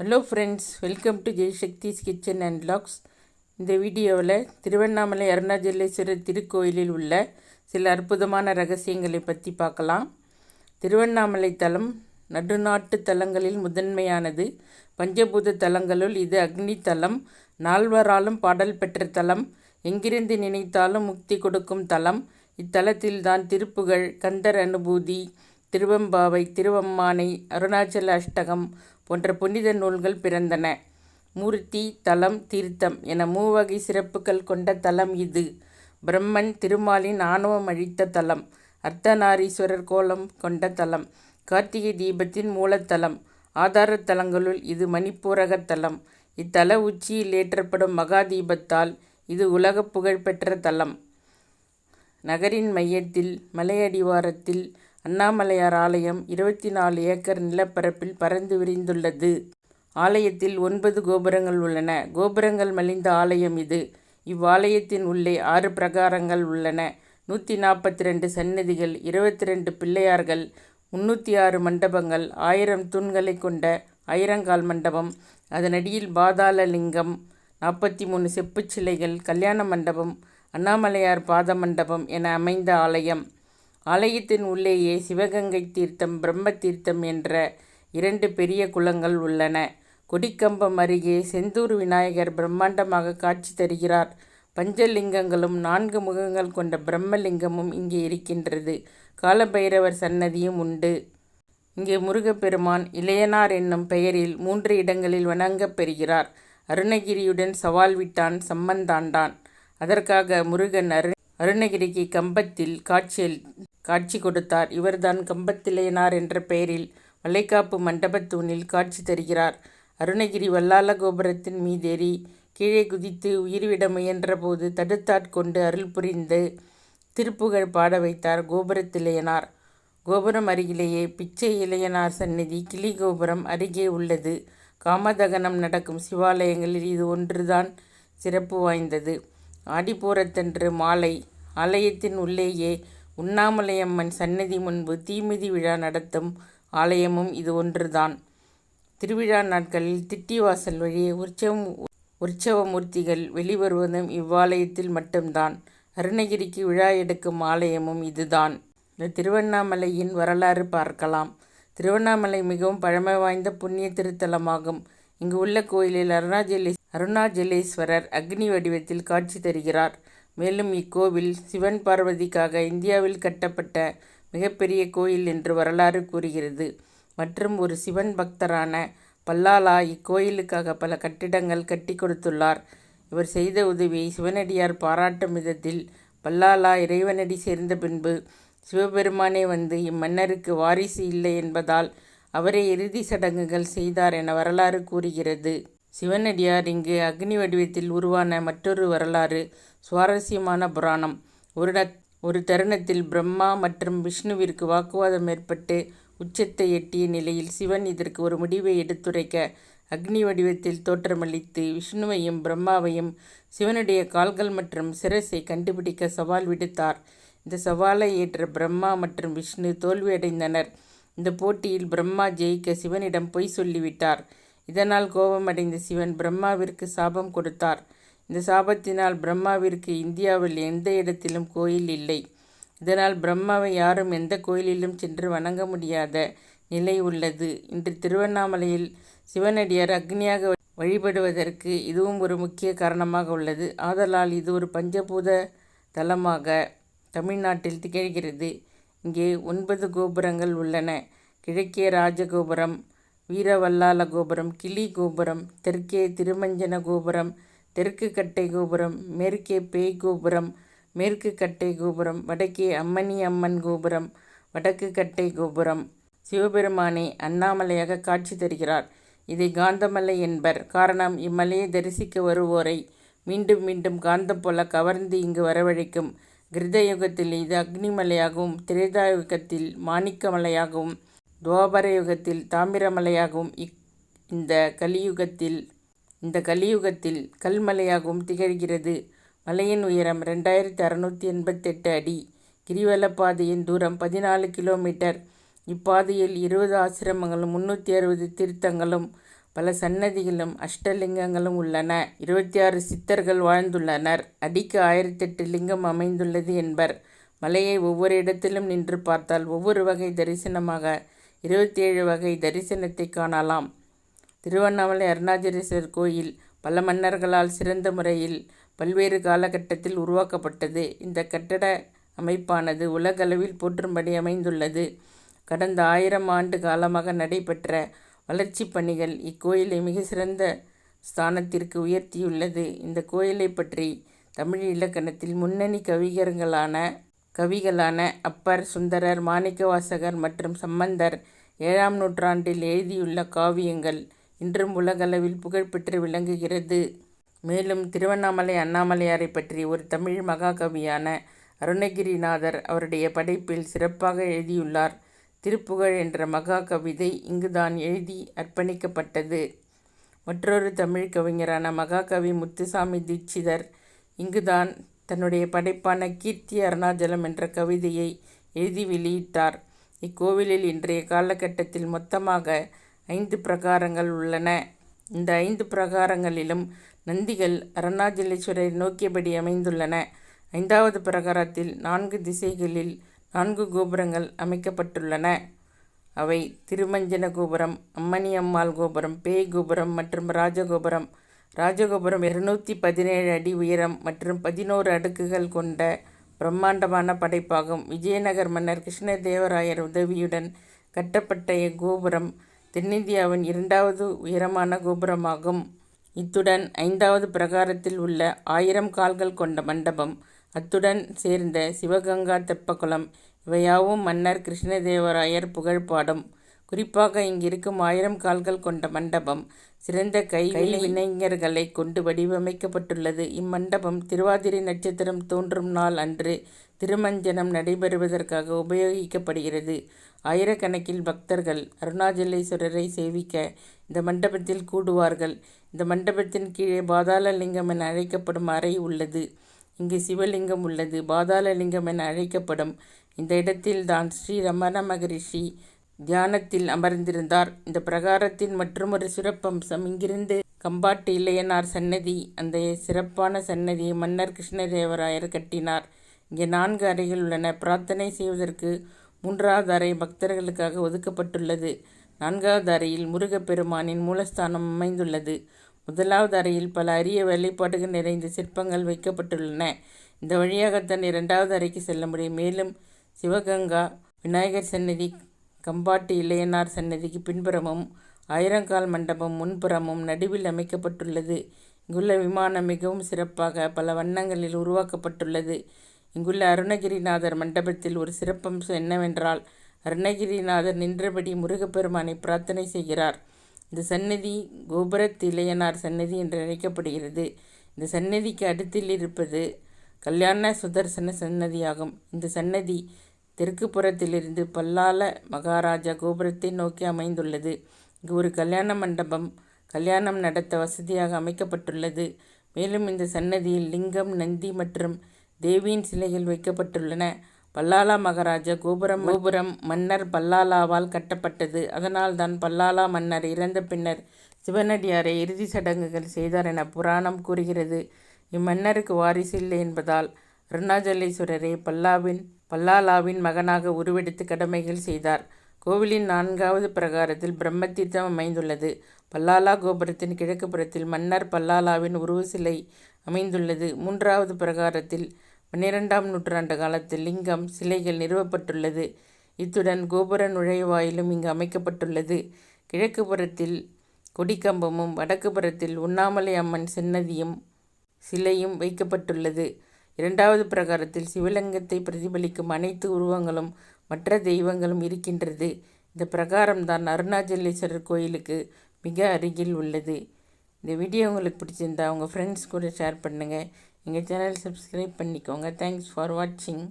Hello friends welcome to Jaishakti's kitchen and vlogs இந்த வீடியோவில் திருவண்ணாமலை அருணாச்சலேஸ்வரர் திருக்கோயிலில் உள்ள சில அற்புதமான ரகசியங்களை பற்றி பார்க்கலாம். திருவண்ணாமலை தலம் நடுநாட்டு தலங்களில் முதன்மையானது. பஞ்சபூத தலங்களுள் இது அக்னி தலம். நால்வராலும் பாடல் பெற்ற தலம். எங்கிருந்து நினைத்தாலும் முக்தி கொடுக்கும் தலம். இத்தலத்தில்தான் திருப்புகழ் கந்தர் அனுபூதி திருவம்பாவை திருவம்மானை அருணாச்சல அஷ்டகம் போன்ற புனித நூல்கள் பிறந்தன. மூர்த்தி தலம் தீர்த்தம் என மூவகை சிறப்புகள் கொண்ட தலம் இது. பிரம்மன் திருமாலின் ஆணவம் அழித்த தலம் அர்த்தநாரீஸ்வரர் கோலம் கொண்ட தலம் கார்த்திகை தீபத்தின் மூலத்தலம் ஆதார தலங்களுள் இது மணிப்பூரக தலம். இத்தல உச்சியில் ஏற்றப்படும் மகா தீபத்தால் இது உலக புகழ்பெற்ற தலம். நகரின் மையத்தில் மலையடிவாரத்தில் அண்ணாமலையார் ஆலயம் இருபத்தி நாலு ஏக்கர் நிலப்பரப்பில் பறந்து விரிந்துள்ளது. ஆலயத்தில் ஒன்பது கோபுரங்கள் உள்ளன. கோபுரங்கள் மலிந்த ஆலயம் இது. இவ்வாலயத்தின் உள்ளே ஆறு பிரகாரங்கள் உள்ளன. நூற்றி நாற்பத்தி ரெண்டு சன்னதிகள் இருபத்தி ரெண்டு பிள்ளையார்கள் முன்னூற்றி ஆறு மண்டபங்கள் ஆயிரம் தூண்களை கொண்ட ஆயிரங்கால் மண்டபம் அதனடியில் பாதாள லிங்கம் நாற்பத்தி மூணு செப்புச் சிலைகள் கல்யாண மண்டபம் அண்ணாமலையார் பாத மண்டபம் என அமைந்த ஆலயம். ஆலயத்தின் உள்ளேயே சிவகங்கை தீர்த்தம் பிரம்ம தீர்த்தம் என்ற இரண்டு பெரிய குளங்கள் உள்ளன. கொடிக்கம்பம் அருகே செந்தூர் விநாயகர் பிரம்மாண்டமாக காட்சி தருகிறார். பஞ்சலிங்கங்களும் நான்கு முகங்கள் கொண்ட பிரம்மலிங்கமும் இங்கே இருக்கின்றது. காலபைரவர் சன்னதியும் உண்டு. இங்கே முருகப்பெருமான் இளையனார் என்னும் பெயரில் மூன்று இடங்களில் வணங்கப் பெறுகிறார். அருணகிரியுடன் சவால் விட்டான் சம்மந்தாண்டான் அதற்காக முருகன் அரு அருணகிரிக்கு கம்பத்தில் காட்சியல் காட்சி கொடுத்தார். இவர்தான் கம்பத்திலேனார் என்ற பெயரில் மலைக்காப்பு மண்டபத் தூணில் காட்சி தருகிறார். அருணகிரி வல்லால கோபுரத்தின் மீதேறி கீழே குதித்து உயிர்விட முயன்றபோது தடுத்தாட்கொண்டு அருள் புரிந்து திருப்புகழ் பாட வைத்தார் கோபுரத்திலேயனார் கோபுரம் அருகிலேயே பிச்சை இளையனார் சந்நிதி கிளி கோபுரம் அருகே உள்ளது. காமதகனம் நடக்கும் சிவாலயங்களில் இது ஒன்றுதான் சிறப்பு வாய்ந்தது. ஆடிப்பூரத்தன்று மாலை ஆலயத்தின் உள்ளேயே உண்ணாமலையம்மன் சன்னதி முன்பு தீமிதி விழா நடத்தும் ஆலயமும் இது ஒன்றுதான். திருவிழா நாட்களில் திட்டிவாசல் வழியே உற்சவம் உற்சவ மூர்த்திகள் வெளிவருவதும் இவ்வாலயத்தில் மட்டும்தான். அருணகிரிக்கு விழா எடுக்கும் ஆலயமும் இதுதான். இந்த திருவண்ணாமலையின் வரலாறு பார்க்கலாம். திருவண்ணாமலை மிகவும் பழமை வாய்ந்த புண்ணிய திருத்தலமாகும். இங்கு உள்ள கோயிலில் அருணாச்சலே அருணாச்சலேஸ்வரர் அக்னி வடிவத்தில் காட்சி தருகிறார். மேலும் இக்கோவில் சிவன் பார்வதிக்காக இந்தியாவில் கட்டப்பட்ட மிகப்பெரிய கோயில் என்று வரலாறு கூறுகிறது. மற்றும் ஒரு சிவன் பக்தரான பல்லாலா இக்கோயிலுக்காக பல கட்டிடங்கள் கட்டி கொடுத்துள்ளார். இவர் செய்த உதவியை சிவனடியார் பாராட்டும் விதத்தில் பல்லாலா இறைவனடி சேர்ந்த பின்பு சிவபெருமானே வந்து இம்மன்னருக்கு வாரிசு இல்லை என்பதால் அவரே இறுதி சடங்குகள் செய்தார் என வரலாறு கூறுகிறது. சிவனடியார் இங்கு அக்னி வடிவத்தில் உருவான மற்றொரு வரலாறு சுவாரஸ்யமான புராணம். ஒரு ஒரு தருணத்தில் பிரம்மா மற்றும் விஷ்ணுவிற்கு வாக்குவாதம் ஏற்பட்டு உச்சத்தை எட்டிய நிலையில் சிவன் இதற்கு ஒரு முடிவை எடுத்துரைக்க அக்னி வடிவத்தில் தோற்றமளித்து விஷ்ணுவையும் பிரம்மாவையும் சிவனுடைய கால்கள் மற்றும் சிரசை கண்டுபிடிக்க சவால் விடுத்தார். இந்த சவாலை ஏற்ற பிரம்மா மற்றும் விஷ்ணு தோல்வியடைந்தனர். இந்த போட்டியில் பிரம்மா ஜெயிக்க சிவனிடம் பொய் சொல்லிவிட்டார். இதனால் கோபமடைந்த சிவன் பிரம்மாவிற்கு சாபம் கொடுத்தார். இந்த சாபத்தினால் பிரம்மாவிற்கு இந்தியாவில் எந்த இடத்திலும் கோயில் இல்லை. இதனால் பிரம்மாவை யாரும் எந்த கோயிலிலும் சென்று வணங்க முடியாத நிலை உள்ளது. இன்று திருவண்ணாமலையில் சிவனடியார் அக்னியாக வழிபடுவதற்கு இதுவும் ஒரு முக்கிய காரணமாக உள்ளது. ஆதலால் இது ஒரு பஞ்சபூத தலமாக தமிழ்நாட்டில் திகழ்கிறது. இங்கே ஒன்பது கோபுரங்கள் உள்ளன. கிழக்கே ராஜகோபுரம் வீரவல்லால கோபுரம் கிளி கோபுரம் தெற்கே திருமஞ்சன கோபுரம் தெற்கு கட்டை கோபுரம் மேற்கே பேய் கோபுரம் மேற்கு கட்டை கோபுரம் வடக்கே அம்மணி அம்மன் கோபுரம் வடக்கு கட்டை கோபுரம். சிவபெருமானே அண்ணாமலையாக காட்சி தருகிறார். இதை காந்தமலை என்பர். காரணம் இம்மலையை தரிசிக்க வருவோரை மீண்டும் மீண்டும் காந்தம் போல கவர்ந்து இங்கு வரவழைக்கும் கிருதயுகத்தில் இது அக்னிமலையாகவும் திரேதாயுகத்தில் மாணிக்கமலையாகவும் துவாபர யுகத்தில் தாமிரமலையாகவும் இக் இந்த கலியுகத்தில் இந்த கலியுகத்தில் கல்மலையாகவும் திகழ்கிறது. மலையின் உயரம் ரெண்டாயிரத்தி அறநூற்றி எண்பத்தெட்டு அடி. கிரிவலப்பாதையின் தூரம் பதினாலு கிலோமீட்டர். இப்பாதையில் இருபது ஆசிரமங்களும் முன்னூற்றி அறுபது தீர்த்தங்களும் பல சன்னதிகளும் அஷ்டலிங்கங்களும் உள்ளன. இருபத்தி ஆறு சித்தர்கள் வாழ்ந்துள்ளனர். அடிக்கு ஆயிரத்தெட்டு லிங்கம் அமைந்துள்ளது என்பர். மலையை ஒவ்வொரு இடத்திலும் நின்று பார்த்தால் ஒவ்வொரு வகை தரிசனமாக இருபத்தி ஏழு வகை தரிசனத்தை காணலாம். திருவண்ணாமலை அருணாச்சலேஸ்வரர் கோயில் பல மன்னர்களால் சிறந்த முறையில் பல்வேறு காலகட்டத்தில் உருவாக்கப்பட்டது. இந்த கட்டட அமைப்பானது உலகளவில் போற்றும்படி அமைந்துள்ளது. கடந்த ஆயிரம் ஆண்டு காலமாக நடைபெற்ற வளர்ச்சி பணிகள் இக்கோயிலை மிக சிறந்த ஸ்தானத்திற்கு உயர்த்தியுள்ளது. இந்த கோயிலை பற்றி தமிழ் இலக்கணத்தில் முன்னணி கவிஞர்களான கவிகளான அப்பர் சுந்தரர் மாணிக்கவாசகர் மற்றும் சம்பந்தர் ஏழாம் நூற்றாண்டில் எழுதியுள்ள காவியங்கள் இன்றும் உலகளவில் புகழ்பெற்று விளங்குகிறது. மேலும் திருவண்ணாமலை அண்ணாமலையாரை பற்றி ஒரு தமிழ் மகாகவியான அருணகிரிநாதர் அவருடைய படைப்பில் சிறப்பாக எழுதியுள்ளார். திருப்புகழ் என்ற மகா கவிதை இங்குதான் எழுதி அர்ப்பணிக்கப்பட்டது. மற்றொரு தமிழ் கவிஞரான மகாகவி முத்துசாமி தீட்சிதர் இங்குதான் தன்னுடைய படைப்பான கீர்த்தி அருணாச்சலம் என்ற கவிதையை எழுதி வெளியிட்டார். இக்கோவிலில் இன்றைய காலகட்டத்தில் மொத்தமாக ஐந்து பிரகாரங்கள் உள்ளன. இந்த ஐந்து பிரகாரங்களிலும் நந்திகள் அருணாச்சலேஸ்வரரை நோக்கியபடி அமைந்துள்ளன. ஐந்தாவது பிரகாரத்தில் நான்கு திசைகளில் நான்கு கோபுரங்கள் அமைக்கப்பட்டுள்ளன. அவை திருமஞ்சன கோபுரம் அம்மணி அம்மாள் கோபுரம் பேய் கோபுரம் மற்றும் ராஜகோபுரம். ராஜகோபுரம் இருநூற்றி பதினேழு அடி உயரம் மற்றும் பதினோரு அடுக்குகள் கொண்ட பிரம்மாண்டமான படைப்பாகும். விஜயநகர் மன்னர் கிருஷ்ணதேவராயர் உதவியுடன் கட்டப்பட்ட இக்கோபுரம் தென்னிந்தியாவின் இரண்டாவது உயரமான கோபுரமாகும். இத்துடன் ஐந்தாவது பிரகாரத்தில் உள்ள ஆயிரம் கால்கள் கொண்ட மண்டபம் அத்துடன் சேர்ந்த சிவகங்கா தெப்பக்குளம் இவையாவும் மன்னர் கிருஷ்ணதேவராயர் புகழ்பாடும். குறிப்பாக இங்கிருக்கும் ஆயிரம் கால்கள் கொண்ட மண்டபம் சிறந்த கை வினைஞர்களை கொண்டு வடிவமைக்கப்பட்டுள்ளது. இம்மண்டபம் திருவாதிரை நட்சத்திரம் தோன்றும் நாள் அன்று திருமஞ்சனம் நடைபெறுவதற்காக உபயோகிக்கப்படுகிறது. ஆயிரக்கணக்கில் பக்தர்கள் அருணாச்சலேஸ்வரரை சேவிக்க இந்த மண்டபத்தில் கூடுவார்கள். இந்த மண்டபத்தின் கீழே பாதாள லிங்கம் என அழைக்கப்படும் அறை உள்ளது. இங்கு சிவலிங்கம் உள்ளது. பாதாள லிங்கம் என அழைக்கப்படும் இந்த இடத்தில் தான் ஸ்ரீ ரமண மகரிஷி தியானத்தில் அமர்ந்திருந்தார். இந்த பிரகாரத்தின் மற்றொரு சிறப்பம்சம் இங்கிருந்து கம்பாட்டு இளையனார் சன்னதி. அந்த சிறப்பான சன்னதியை மன்னர் கிருஷ்ணதேவராயர் கட்டினார். இங்கே நான்கு அறைகள் உள்ளன. பிரார்த்தனை செய்வதற்கு மூன்றாவது அறை பக்தர்களுக்காக ஒதுக்கப்பட்டுள்ளது. நான்காவது அறையில் முருகப்பெருமானின் மூலஸ்தானம் அமைந்துள்ளது. முதலாவது அறையில் பல அரிய வேலைப்பாடுகள் நிறைந்த சிற்பங்கள் வைக்கப்பட்டுள்ளன. இந்த வழியாகத்தான் இரண்டாவது அறைக்கு செல்ல முடியும். மேலும் சிவகங்கா விநாயகர் சன்னதி கம்பாட்டு இளையனார் சன்னதிக்கு பின்புறமும் ஆயிரங்கால் மண்டபம் முன்புறமும் நடுவில் அமைக்கப்பட்டுள்ளது. இங்குள்ள விமானம் மிகவும் சிறப்பாக பல வண்ணங்களில் உருவாக்கப்பட்டுள்ளது. இங்குள்ள அருணகிரிநாதர் மண்டபத்தில் ஒரு சிறப்பம்சம் என்னவென்றால் அருணகிரிநாதர் நின்றபடி முருகப்பெருமானை பிரார்த்தனை செய்கிறார். இந்த சன்னதி கோபுரத் இளையனார் சன்னதி என்று அழைக்கப்படுகிறது. இந்த சன்னதிக்கு அடுத்தில் இருப்பது கல்யாண சுதர்சன சன்னதியாகும் இந்த சன்னதி தெற்கு புறத்திலிருந்து பல்லால மகாராஜா கோபுரத்தை நோக்கி அமைந்துள்ளது. இங்கு ஒரு கல்யாண மண்டபம் கல்யாணம் நடத்த வசதியாக அமைக்கப்பட்டுள்ளது. மேலும் இந்த சன்னதியில் லிங்கம் நந்தி மற்றும் தேவியின் சிலைகள் வைக்கப்பட்டுள்ளன. பல்லாலா மகாராஜா கோபுரம் கோபுரம் மன்னர் பல்லாலாவால் கட்டப்பட்டது. அதனால் தான் பல்லாலா மன்னர் இறந்த பின்னர் சிவனடியாரை இறுதி சடங்குகள் செய்தார் என புராணம் கூறுகிறது. இம்மன்னருக்கு வாரிசு இல்லை என்பதால் அருணாச்சலேஸ்வரரே பல்லாவின் பல்லாலாவின் மகனாக உருவெடுத்து கடமைகள் செய்தார். கோவிலின் நான்காவது பிரகாரத்தில் பிரம்மதீர்த்தம் அமைந்துள்ளது. பல்லாலா கோபுரத்தின் கிழக்கு புறத்தில் மன்னர் பல்லாலாவின் உருவ சிலை அமைந்துள்ளது. மூன்றாவது பிரகாரத்தில் பன்னிரெண்டாம் நூற்றாண்டு காலத்தில் லிங்கம் சிலைகள் நிறுவப்பட்டுள்ளது. இத்துடன் கோபுர நுழைவாயிலும் இங்கு அமைக்கப்பட்டுள்ளது. கிழக்கு புறத்தில் கொடிக்கம்பமும் வடக்கு புறத்தில் உண்ணாமலை அம்மன் சின்னதியும் சிலையும் வைக்கப்பட்டுள்ளது. இரண்டாவது பிரகாரத்தில் சிவலிங்கத்தை பிரதிபலிக்கும் அனைத்து உருவங்களும் மற்ற தெய்வங்களும் இருக்கின்றது. இந்த பிரகாரம்தான் அருணாச்சலேஸ்வரர் கோயிலுக்கு மிக அருகில் உள்ளது. இந்த வீடியோ உங்களுக்கு பிடிச்சிருந்தா உங்கள் ஃப்ரெண்ட்ஸ் கூட ஷேர் பண்ணுங்கள் எங்கள் சேனல் சப்ஸ்கிரைப் பண்ணிக்கோங்க. தேங்க்ஸ் ஃபார் வாட்சிங்